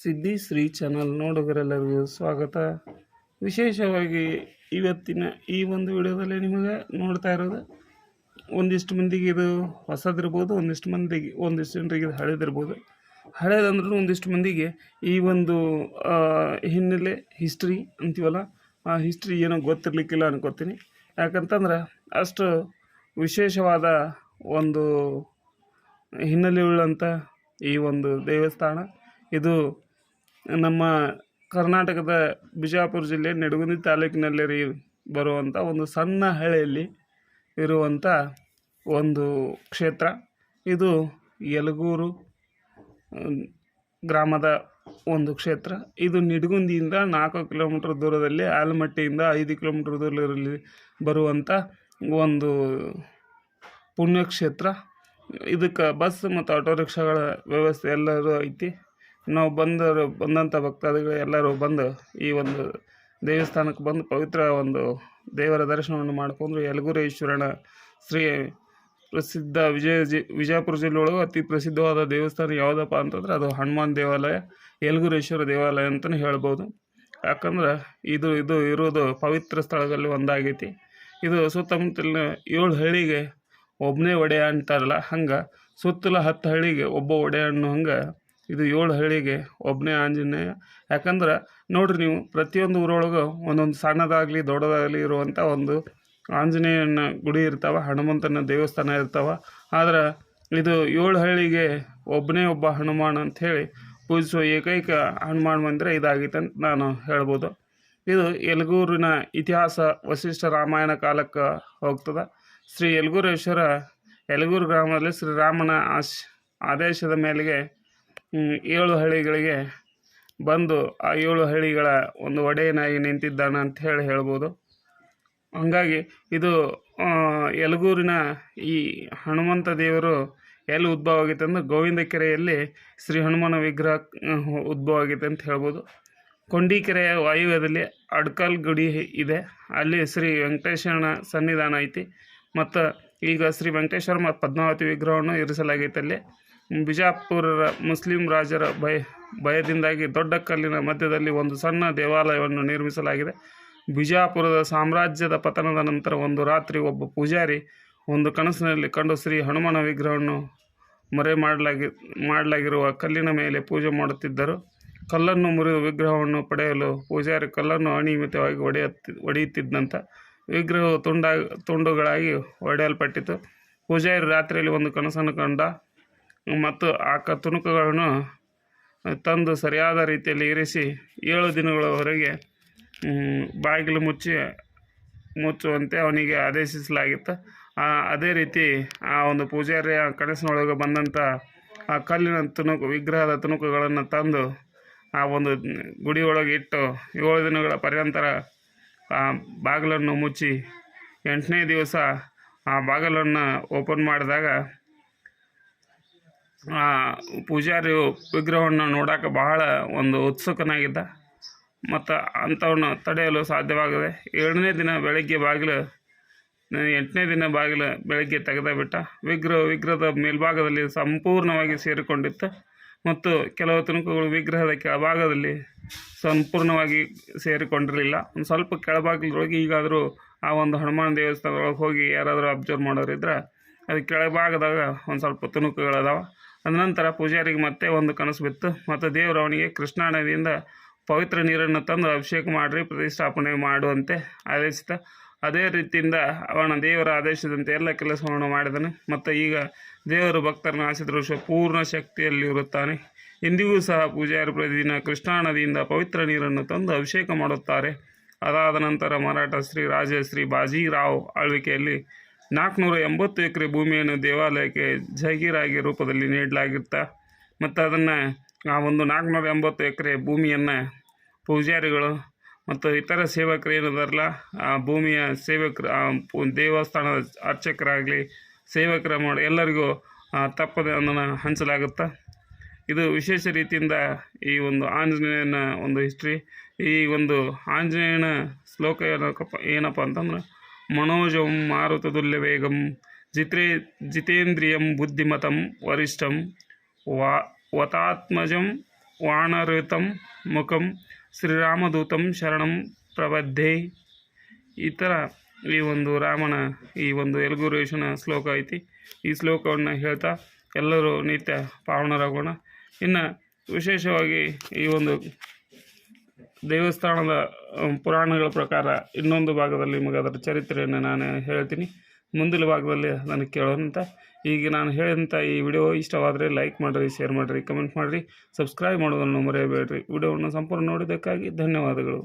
ಸಿದ್ಧಿ ಶ್ರೀ ಚಾನಲ್ ನೋಡುಗರೆಲ್ಲರಿಗೂ ಸ್ವಾಗತ. ವಿಶೇಷವಾಗಿ ಇವತ್ತಿನ ಈ ಒಂದು ವಿಡಿಯೋದಲ್ಲಿ ನಿಮಗೆ ನೋಡ್ತಾ ಇರೋದು, ಒಂದಿಷ್ಟು ಮಂದಿಗೆ ಇದು ಹೊಸದಿರ್ಬೋದು, ಒಂದಿಷ್ಟು ಮಂದಿಗೆ, ಒಂದಿಷ್ಟು ಜನರಿಗೆ ಇದು ಹಳೆದಿರ್ಬೋದು. ಹಳೇದಂದ್ರೂ ಒಂದಿಷ್ಟು ಮಂದಿಗೆ ಈ ಒಂದು ಹಿನ್ನೆಲೆ ಹಿಸ್ಟ್ರಿ ಅಂತೀವಲ್ಲ, ಆ ಹಿಸ್ಟ್ರಿ ಏನೋ ಗೊತ್ತಿರ್ಲಿಕ್ಕಿಲ್ಲ ಅನ್ಕೋತೀನಿ. ಯಾಕಂತಂದ್ರೆ ಅಷ್ಟು ವಿಶೇಷವಾದ ಒಂದು ಹಿನ್ನೆಲೆ ಉಳ್ಳಂಥ ಈ ಒಂದು ದೇವಸ್ಥಾನ, ಇದು ನಮ್ಮ ಕರ್ನಾಟಕದ ಬಿಜಾಪುರ ಜಿಲ್ಲೆ ನಿಡಗುಂದಿ ತಾಲೂಕಿನಲ್ಲಿ ರೀ- ಬರುವಂಥ ಒಂದು ಸಣ್ಣ ಹಳ್ಳಿಯಲ್ಲಿ ಇರುವಂಥ ಒಂದು ಕ್ಷೇತ್ರ. ಇದು ಯಲಗೂರು ಗ್ರಾಮದ ಒಂದು ಕ್ಷೇತ್ರ. ಇದು ನಿಡಗುಂದಿಯಿಂದ ನಾಲ್ಕು ಕಿಲೋಮೀಟ್ರ್ ದೂರದಲ್ಲಿ, ಆಲಮಟ್ಟಿಯಿಂದ ಐದು ಕಿಲೋಮೀಟ್ರ್ ದೂರದಲ್ಲಿ ಬರುವಂಥ ಒಂದು ಪುಣ್ಯಕ್ಷೇತ್ರ. ಇದಕ್ಕೆ ಬಸ್ ಮತ್ತು ಆಟೋ ರಿಕ್ಷಾಗಳ ವ್ಯವಸ್ಥೆ ಎಲ್ಲರೂ ಐತಿ. ನಾವು ಬಂದರು, ಬಂದಂಥ ಭಕ್ತಾದಿಗಳು ಎಲ್ಲರೂ ಬಂದು ಈ ಒಂದು ದೇವಸ್ಥಾನಕ್ಕೆ ಬಂದು ಪವಿತ್ರ ಒಂದು ದೇವರ ದರ್ಶನವನ್ನು ಮಾಡಿಕೊಂಡು ಯಲಗುರೇಶ್ವರನ ಶ್ರೀ ಪ್ರಸಿದ್ಧ ವಿಜಯ ಜಿ, ವಿಜಯಪುರ ಜಿಲ್ಲೆಯೊಳಗೆ ಅತಿ ಪ್ರಸಿದ್ಧವಾದ ದೇವಸ್ಥಾನ ಯಾವುದಪ್ಪ ಅಂತಂದ್ರೆ ಅದು ಹನುಮಾನ್ ದೇವಾಲಯ, ಯಲಗುರೇಶ್ವರ ದೇವಾಲಯ ಅಂತಲೇ ಹೇಳ್ಬೋದು. ಯಾಕಂದ್ರೆ ಇದು ಇದು ಇರೋದು ಪವಿತ್ರ ಸ್ಥಳದಲ್ಲಿ ಒಂದಾಗೈತಿ. ಇದು ಸುತ್ತಮುತ್ತಲಿನ ಏಳು ಹಳ್ಳಿಗೆ ಒಬ್ಬನೇ ಒಡೆಯ ಅಂತಾರಲ್ಲ, ಹಂಗೆ ಸುತ್ತಲ ಹತ್ತು ಹಳ್ಳಿಗೆ ಒಬ್ಬ ಒಡೆಯ ಅನ್ನೋ ಹಂಗೆ ಇದು ಏಳು ಹಳ್ಳಿಗೆ ಒಬ್ಬನೇ ಆಂಜನೇಯ. ಯಾಕಂದ್ರೆ ನೋಡ್ರಿ ನೀವು, ಪ್ರತಿಯೊಂದು ಊರೊಳಗೆ ಒಂದೊಂದು ಸಣ್ಣದಾಗಲಿ ದೊಡ್ಡದಾಗಲಿ ಇರುವಂಥ ಒಂದು ಆಂಜನೇಯನ ಗುಡಿ ಇರ್ತಾವೆ, ಹನುಮಂತನ ದೇವಸ್ಥಾನ ಇರ್ತಾವೆ. ಆದ್ರೆ ಇದು ಏಳು ಹಳ್ಳಿಗೆ ಒಬ್ಬನೇ ಒಬ್ಬ ಹನುಮಾನ್ ಅಂಥೇಳಿ ಪೂಜಿಸುವ ಏಕೈಕ ಹನುಮಾನ್ ಮಂದಿರ ಇದಾಗಿತ್ತು ಅಂತ ನಾನು ಹೇಳ್ಬೋದು. ಇದು ಯಲಗೂರಿನ ಇತಿಹಾಸ ವಶಿಷ್ಠ ರಾಮಾಯಣ ಕಾಲಕ್ಕೆ ಹೋಗ್ತದೆ. ಶ್ರೀ ಯಲಗೂರೇಶ್ವರ ಯಲಗೂರು ಗ್ರಾಮದಲ್ಲಿ ಶ್ರೀರಾಮನ ಆಶ್, ಆದೇಶದ ಮೇಲೆಗೆ ಏಳು ಹಳ್ಳಿಗಳಿಗೆ ಬಂದು ಆ ಏಳು ಹಳ್ಳಿಗಳ ಒಂದು ಒಡೆಯನಾಗಿ ನಿಂತಿದ್ದಾನೆ ಅಂತ ಹೇಳಿ ಹೇಳ್ಬೋದು. ಹಂಗಾಗಿ ಇದು ಯಲಗೂರಿನ ಈ ಹನುಮಂತ ದೇವರು ಎಲ್ಲಿ ಉದ್ಭವ ಆಗೈತೆ ಅಂದರೆ ಗೋವಿಂದ ಕೆರೆಯಲ್ಲಿ ಶ್ರೀ ಹನುಮಾನ ವಿಗ್ರಹ ಉದ್ಭವ ಆಗೈತೆ ಅಂತ ಹೇಳ್ಬೋದು. ಕೊಂಡಿಕೆರೆಯ ವಾಯುವ್ಯದಲ್ಲಿ ಅಡ್ಕಲ್ ಗುಡಿ ಇದೆ. ಅಲ್ಲಿ ಶ್ರೀ ವೆಂಕಟೇಶ್ವರನ ಸನ್ನಿಧಾನ ಐತಿ. ಮತ್ತು ಈಗ ಶ್ರೀ ವೆಂಕಟೇಶ್ವರ ಮತ್ತು ಪದ್ಮಾವತಿ ವಿಗ್ರಹವನ್ನು ಇರಿಸಲಾಗೈತೆ ಅಲ್ಲಿ. ಬಿಜಾಪುರದ ಮುಸ್ಲಿಂ ರಾಜರ ಭಯ, ಭಯದಿಂದಾಗಿ ದೊಡ್ಡ ಕಲ್ಲಿನ ಮಧ್ಯದಲ್ಲಿ ಒಂದು ಸಣ್ಣ ದೇವಾಲಯವನ್ನು ನಿರ್ಮಿಸಲಾಗಿದೆ. ಬಿಜಾಪುರದ ಸಾಮ್ರಾಜ್ಯದ ಪತನದ ನಂತರ ಒಂದು ರಾತ್ರಿ ಒಬ್ಬ ಪೂಜಾರಿ ಒಂದು ಕನಸಿನಲ್ಲಿ ಕಂಡು ಶ್ರೀ ಹನುಮಾನ ವಿಗ್ರಹವನ್ನು ಮರೆ ಮಾಡಲಾಗಿ, ಮಾಡಲಾಗಿರುವ ಕಲ್ಲಿನ ಮೇಲೆ ಪೂಜೆ ಮಾಡುತ್ತಿದ್ದರು. ಕಲ್ಲನ್ನು ಮುರಿದು ವಿಗ್ರಹವನ್ನು ಪಡೆಯಲು ಪೂಜಾರಿ ಕಲ್ಲನ್ನು ಅನಿಯಮಿತವಾಗಿ ಒಡೆಯುತ್ತಿ ಒಡೆಯುತ್ತಿದ್ದಂಥ ವಿಗ್ರಹವು ತುಂಡ, ತುಂಡುಗಳಾಗಿ ಒಡೆಯಲ್ಪಟ್ಟಿತು. ಪೂಜಾರಿ ರಾತ್ರಿಯಲ್ಲಿ ಒಂದು ಕನಸನ್ನು ಕಂಡ ಮತ್ತು ಆ ತುಣುಕುಗಳನ್ನು ತಂದು ಸರಿಯಾದ ರೀತಿಯಲ್ಲಿ ಇರಿಸಿ ಏಳು ದಿನಗಳವರೆಗೆ ಬಾಗಿಲು ಮುಚ್ಚಿ ಮುಚ್ಚುವಂತೆ ಅವನಿಗೆ ಆದೇಶಿಸಲಾಗಿತ್ತು. ಅದೇ ರೀತಿ ಆ ಒಂದು ಪೂಜಾರಿಯ ಕನಸಿನೊಳಗೆ ಬಂದಂಥ ಆ ಕಲ್ಲಿನ ತುಣುಕು, ವಿಗ್ರಹದ ತುಣುಕುಗಳನ್ನು ತಂದು ಆ ಒಂದು ಗುಡಿಯೊಳಗೆ ಇಟ್ಟು ಏಳು ದಿನಗಳ ಪರ್ಯಂತರ ಆ ಬಾಗಿಲನ್ನು ಮುಚ್ಚಿ ಎಂಟನೇ ದಿವಸ ಆ ಬಾಗಿಲನ್ನು ಓಪನ್ ಮಾಡಿದಾಗ ಆ ಪೂಜಾರಿಯು ವಿಗ್ರಹವನ್ನು ನೋಡೋಕೆ ಬಹಳ ಒಂದು ಉತ್ಸುಕನಾಗಿದ್ದ. ಮತ್ತು ಅಂಥವನ್ನು ತಡೆಯಲು ಸಾಧ್ಯವಾಗದೆ ಏಳನೇ ದಿನ ಬೆಳಗ್ಗೆ ಬಾಗಿಲು ಎಂಟನೇ ದಿನ ಬಾಗಿಲು ಬೆಳಗ್ಗೆ ತೆಗೆದ ಬಿಟ್ಟ. ವಿಗ್ರಹ ವಿಗ್ರಹದ ಮೇಲ್ಭಾಗದಲ್ಲಿ ಸಂಪೂರ್ಣವಾಗಿ ಸೇರಿಕೊಂಡಿತ್ತು. ಮತ್ತು ಕೆಲವು ತುಣುಕುಗಳು ವಿಗ್ರಹದ ಕೆಳಭಾಗದಲ್ಲಿ ಸಂಪೂರ್ಣವಾಗಿ ಸೇರಿಕೊಂಡಿರಲಿಲ್ಲ. ಒಂದು ಸ್ವಲ್ಪ ಕೆಳಭಾಗದೊಳಗೆ ಈಗಾದರೂ ಆ ಒಂದು ಹನುಮಾನ್ ದೇವಸ್ಥಾನದೊಳಗೆ ಹೋಗಿ ಯಾರಾದರೂ ಅಬ್ಸರ್ವ್ ಮಾಡೋರಿದ್ರೆ, ಅದು ಕೆಳಭಾಗದಾಗ ಒಂದು ಸ್ವಲ್ಪ ತುಣುಕುಗಳದಾವ. ಅದ ನಂತರ ಪೂಜಾರಿಗೆ ಮತ್ತೆ ಒಂದು ಕನಸು ಬಿತ್ತು. ಮತ್ತು ದೇವರು ಅವನಿಗೆ ಕೃಷ್ಣಾ ನದಿಯಿಂದ ಪವಿತ್ರ ನೀರನ್ನು ತಂದು ಅಭಿಷೇಕ ಮಾಡಿರಿ, ಪ್ರತಿಷ್ಠಾಪನೆ ಮಾಡುವಂತೆ ಆದೇಶಿತ ಅದೇ ರೀತಿಯಿಂದ ಅವನ ದೇವರ ಆದೇಶದಂತೆ ಎಲ್ಲ ಕೆಲಸವನ್ನು ಮಾಡಿದನು. ಮತ್ತು ಈಗ ದೇವರು ಭಕ್ತರನ್ನು ಆಶೀರ್ವದಿಸುವ ಪೂರ್ಣ ಶಕ್ತಿಯಲ್ಲಿರುತ್ತಾನೆ ಇಂದಿಗೂ ಸಹ ಪೂಜಾರಿ ಪ್ರತಿದಿನ ಕೃಷ್ಣಾ ನದಿಯಿಂದ ಪವಿತ್ರ ನೀರನ್ನು ತಂದು ಅಭಿಷೇಕ ಮಾಡುತ್ತಾರೆ. ಅದಾದ ನಂತರ ಮರಾಠ ಶ್ರೀ ರಾಜಶ್ರೀ ಬಾಜಿರಾವ್ ಆಳ್ವಿಕೆಯಲ್ಲಿ ನಾಲ್ಕುನೂರ ಎಂಬತ್ತು ಎಕರೆ ಭೂಮಿಯನ್ನು ದೇವಾಲಯಕ್ಕೆ ಜಗೀರಾಗಿ ರೂಪದಲ್ಲಿ ನೀಡಲಾಗಿತ್ತ. ಮತ್ತು ಅದನ್ನು ಆ ಒಂದು ನಾಲ್ಕುನೂರ ಎಂಬತ್ತು ಎಕರೆ ಭೂಮಿಯನ್ನು ಪೂಜಾರಿಗಳು ಮತ್ತು ಇತರ ಸೇವಕರು ಏನಿದಾರಲ್ಲ, ಆ ಭೂಮಿಯ ಸೇವಕರು, ಆ ದೇವಸ್ಥಾನದ ಅರ್ಚಕರಾಗಲಿ, ಸೇವಕರ ಮಾಡಿ, ಎಲ್ಲರಿಗೂ ತಪ್ಪದೆ ಅದನ್ನು ಹಂಚಲಾಗುತ್ತೆ. ಇದು ವಿಶೇಷ ರೀತಿಯಿಂದ ಈ ಒಂದು ಆಂಜನೇಯನ ಒಂದು ಹಿಸ್ಟ್ರಿ. ಈ ಒಂದು ಆಂಜನೇಯನ ಶ್ಲೋಕ ಏನಪ್ಪ ಏನಪ್ಪ ಅಂತಂದ್ರೆ ಮನೋಜಂ ಮಾರುತದುಲ್ಯವೇಗಂ ಜಿತ್ರೇ ಜಿತೇಂದ್ರಿಯಂ ಬುದ್ಧಿಮತಂ ವರಿಷ್ಠಂ ವಾ ವತಾತ್ಮಜಂ ವಾಣರತಂ ಮುಖಂ ಶ್ರೀರಾಮದೂತಂ ಶರಣಂ ಪ್ರಬದ್ಧೆ. ಈ ಥರ ಈ ಒಂದು ರಾಮನ ಈ ಒಂದು ಎಲ್ಗುರೇಶನ ಶ್ಲೋಕ ಐತಿ. ಈ ಶ್ಲೋಕವನ್ನು ಹೇಳ್ತಾ ಎಲ್ಲರೂ ನಿತ್ಯ ಪಾವನರಾಗೋಣ. ಇನ್ನು ವಿಶೇಷವಾಗಿ ಈ ಒಂದು ದೇವಸ್ಥಾನದ ಪುರಾಣಗಳ ಪ್ರಕಾರ ಇನ್ನೊಂದು ಭಾಗದಲ್ಲಿ ನಿಮಗೆ ಅದರ ಚರಿತ್ರೆಯನ್ನು ನಾನು ಹೇಳ್ತೀನಿ. ಮುಂದಿನ ಭಾಗದಲ್ಲಿ ಅದನ್ನು ಕೇಳೋಂತ ಈಗ ನಾನು ಹೇಳಿದಂಥ ಈ ವಿಡಿಯೋ ಇಷ್ಟವಾದರೆ ಲೈಕ್ ಮಾಡಿರಿ, ಶೇರ್ ಮಾಡಿರಿ, ಕಮೆಂಟ್ ಮಾಡಿರಿ, ಸಬ್ಸ್ಕ್ರೈಬ್ ಮಾಡೋದನ್ನು ಮರೆಯಬೇಡ್ರಿ. ವಿಡಿಯೋವನ್ನು ಸಂಪೂರ್ಣ ನೋಡಿದ್ದಕ್ಕಾಗಿ ಧನ್ಯವಾದಗಳು.